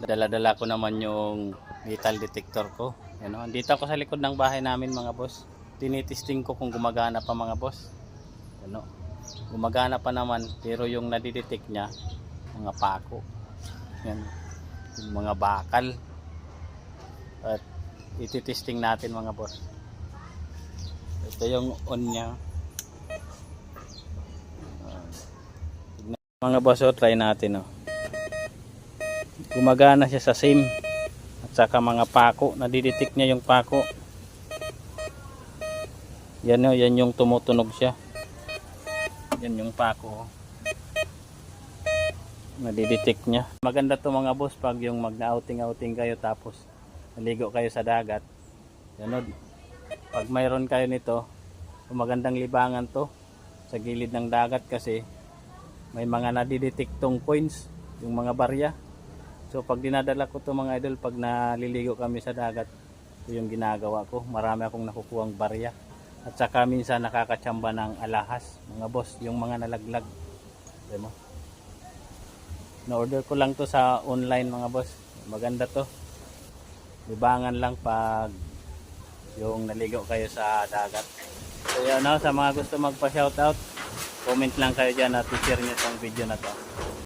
Dala-dala ko naman yung metal detector ko. Yan, oh. Dito ako sa likod ng bahay namin mga boss. Tinitesting ko kung gumagana pa mga boss. Ano? Gumagana pa naman pero yung nadidetect niya mga pako. Yan. Yung mga bakal. At ititesting natin mga boss. Ito yung on niya. Mga boss, oh, try natin oh. Gumagana siya sa SIM at saka mga pako, nadidetect niya yung pako. Yan oh, yan yung tumutunog siya. Yan yung pako. Nadidetect niya. Maganda to mga boss pag yung magna-outing-outing kayo tapos naligo kayo sa dagat. Ganun. Pag mayroon kayo nito, magandang libangan to sa gilid ng dagat kasi may mga nadidetektong points, yung mga barya. So pag dinadala ko to mga idol, pag naliligo kami sa dagat, ito yung ginagawa ko. Marami akong nakukuhang barya. At saka minsan nakakatsamba ng alahas, mga boss, yung mga nalaglag. Diba? Na-order ko lang to sa online mga boss. Maganda to. Libangan lang pag yung naligo kayo sa dagat. So yan no, sa mga gusto magpa-shoutout, comment lang kayo dyan at i-share nyo itong video na to.